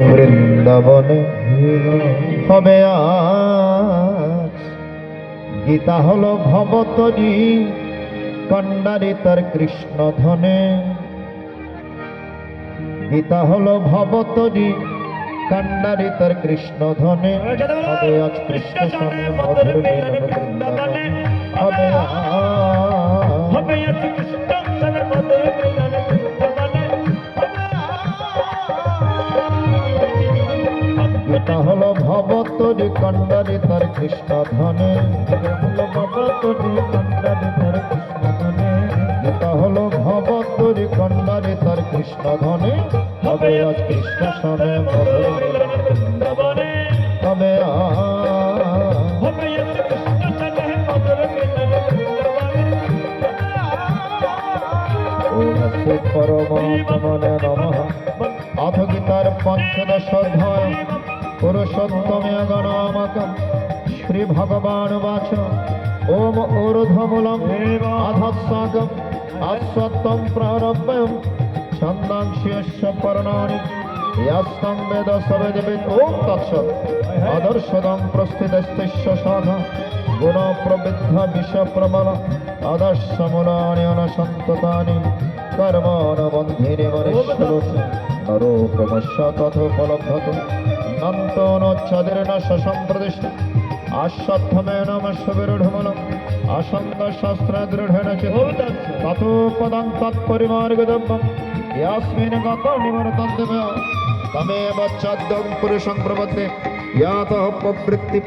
বৃন্দাবনে হবে গীতা হলো ভবতরী কন্ডারি তার কৃষ্ণ ধনে গীতা হলো ভবতরী কান্ডারি তার কৃষ্ণ ধনে হবে আজ কৃষ্ণ সনে মধুর গীতা হলো ভবতরী কন্ডারি তার কৃষ্ণ ধনে হলো ভবতরী কন্ডারি তার কৃষ্ণ ধনে গীতা হলো ভবতরী কন্ডারি তার কৃষ্ণ ধনে হবে আজ। কৃষ্ণ সনে হবে পরমাত্মনে নমঃ। অথ গীতার পঞ্চদশ অধ্যায়। পুরুষোত্তমে গণামক শ্রী ভগবান বাচ। ওম ঊর্ধ্বমূলম অধস্সাগম অশ্বত্থম প্রারব্ধম ছন্দাংশিয়স্য পর্ণানি ইয়াস্তং বেদ সবেদবিদ ওম তৎসৎ। আদর্শদং প্রস্থিতস্তিস্য শাখা গুণ প্রবৃদ্ধ বিষ প্রবল আদর্শমূলানি অনসন্ততানি কর্মাণবন্ধিনি মনুষ্যলোচ নরোপমস্য তথোপলব্ধত নন্তনোচ্ছাদির্ন সম্প্রদিষ্ট আশ্বত্থমেন মশ্ববিরূঢ়মূলম আসঙ্গ শাস্ত্র দৃঢ়েন চিত ততোপদং তৎপরিমার্গদব্যম ইয়াস্মিন গত নিবর্তন্তেম তমেব চাদ্যং পুরুষং প্রবদ্ধে ইয়াতঃ প্রবৃত্তি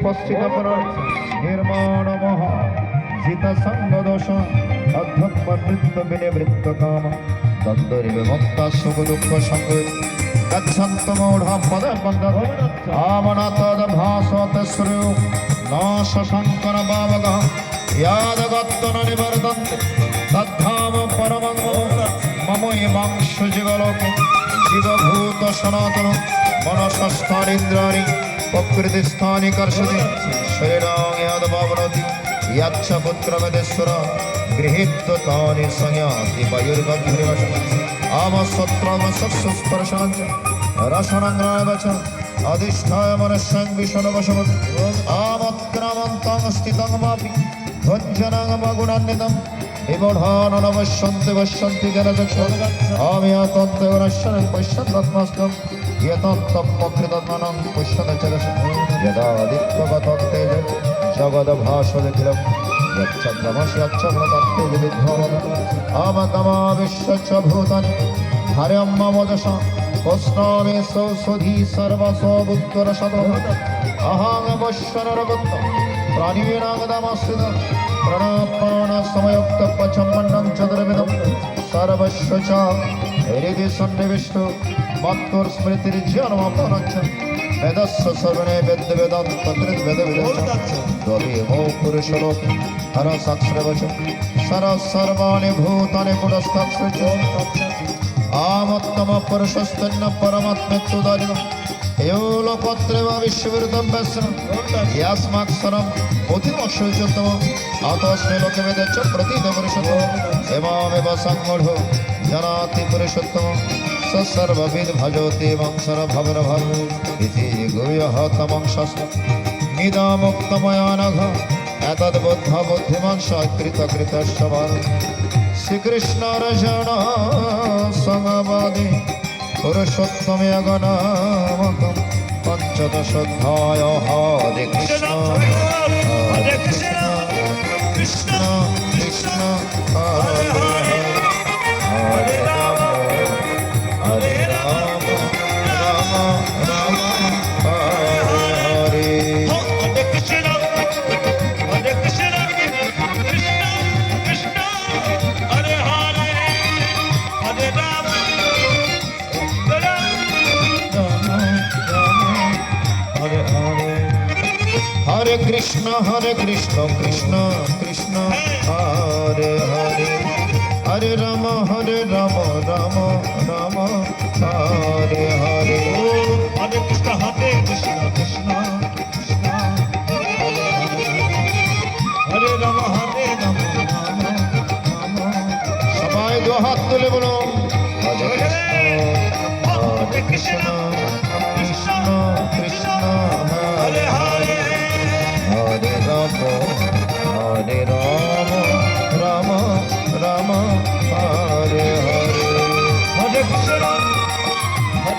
সুখ দুঃখ সঙ্গ গচ্ছন্ত মূঢ় পদ বন্ধ আমনা তদ ভাসত শ্রেয় ন শঙ্কর বাবগ ইয়াদগত্তন নিবর্তন্তে তদ্ধাম পরমং। মম ইমাংশ জীবলোক জীবভূত সনাতন। মনসস্থানিন্দ্রাণি প্রকৃতিস্থানি কর্ষতি শরীরাং ইয়াদভাবনতি ইয়াচ্ছ পুত্রমেদেশ্বর গৃহীত্ব তানি সংয়াতি বায়ুর্গভ্রিবশ আমসত্রম সস্পর্শনং চ রসনং রায়বচ অধিষ্ঠায় মনস্যং স্থিतं মাপি ভঞ্জনং মগুণান্বিতম। বিবধাননবশ্যন্তি পশ্যন্তি জনচক্ষ আমি অতন্তে গুণশ্বরং পশ্যন্তাত্মস্তম यतन्तमकृतज्ञनं पुष्यते चरस यदादित्यगतं तेज जगद्भासनिखिलं यच्चन्द्रमसि यच्चन्द्रतत्ते विद्धमन अमकमा विश्वच्च भूतानि हर्यं मम दश पुष्णामि सौषधि सर्वसौबुद्धरसदः अहं वश्वनरगुप्त प्राणीनागदमस्थित प्रणपाणसमयुक्तपचमन्नं चतुर्विधं सर्वस्व च हृदि सन्निविष्टो মত্তর স্মৃতির জন্মপনচ্ছ বেদস্য সর্বনে বেদ বেদান্ত কৃত বেদ বেদচ্ছ দদেব পুরুষলোক হর সাক্ষরবচ সর সর্বাণি ভূতানি পুরস্তাক্ষর আমত্তম পুরুষস্তন্য পরমাত্মত্বদারিণ এও লোকত্রেব বিশ্ববিরুদ্ধম ব্যসন। ইয়াস্মাক্ষরম অতিমশ্বতম আতস্মে লোকে বেদচ্ছ প্রতীত পুরুষোত্তম। এমামেব সংমূঢ় জানাতি পুরুষোত্তম। সর্ববিদ ভজতে বংশর ভবর ভব ইতি গুহ্যহ তমংশস নিদামুক্তময়ানঘ, এতদ্বুদ্ধ বুদ্ধিমান সৎকৃত কৃত সবার শ্রীকৃষ্ণ রজন সমবাদী পুরুষোত্তমে পঞ্চদশ পঞ্চদশধ্যায় হরে কৃষ্ণ হরে কৃষ্ণ। হরে কৃষ্ণ হরে কৃষ্ণ কৃষ্ণ কৃষ্ণ। হরে হরে হরে রাম হরে রাম রাম রাম। হরে হরে। হরে কৃষ্ণ হরে কৃষ্ণ কৃষ্ণ হরে রাম হরে রাম রাম রাম। সবাই দু হাত তুলে বলুন। হরে কৃষ্ণ।